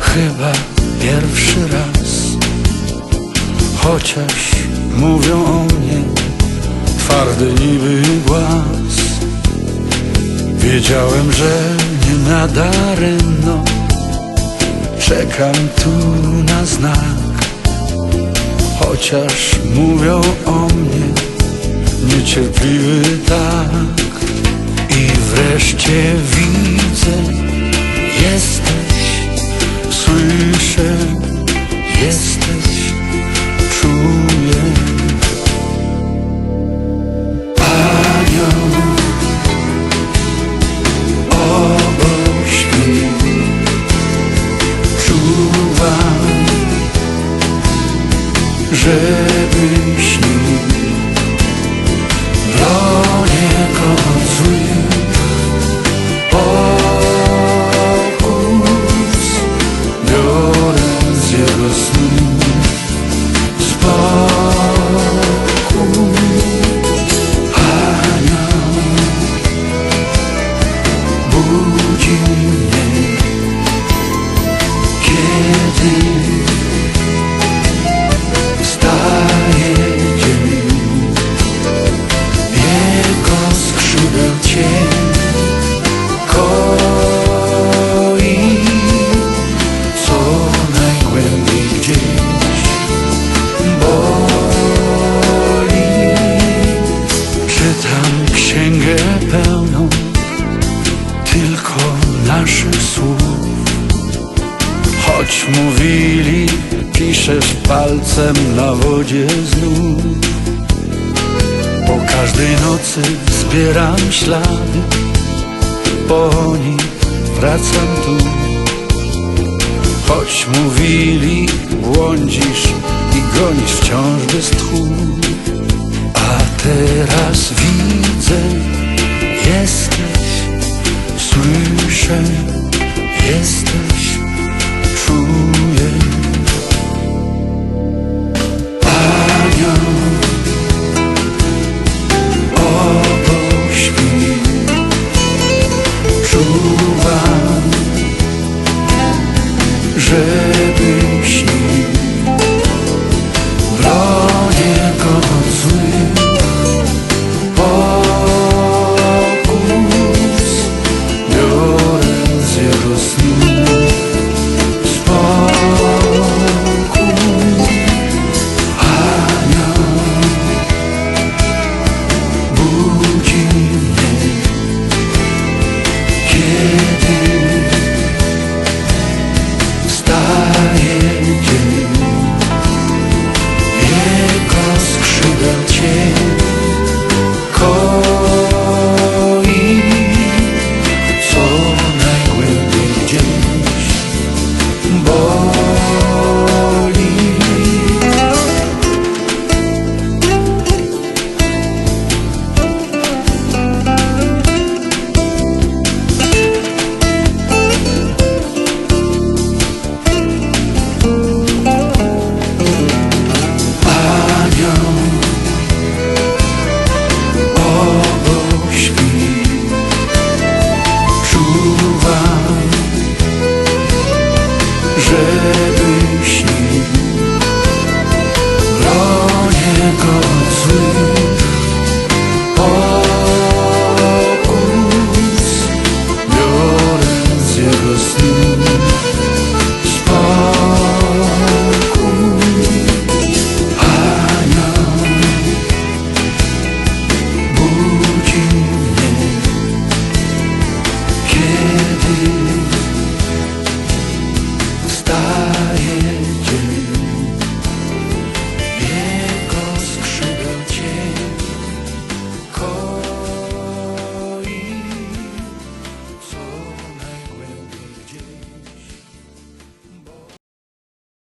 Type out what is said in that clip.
Chyba pierwszy raz. Chociaż mówią o mnie Twardy niby głaz. Wiedziałem, że nie nadaremno Czekam tu na znak. Chociaż mówią o mnie Niecierpliwy tak. I wreszcie widzę Jesteś, słyszę Jesteś, czuję. Anioł obok śpi Czuwam żeby śnił księgę pełną Tylko naszych słów. Choć mówili, piszesz palcem na wodzie znów. Po każdej nocy zbieram ślady Po nich wracam tu. Choć mówili, błądzisz i gonisz wciąż bez tchu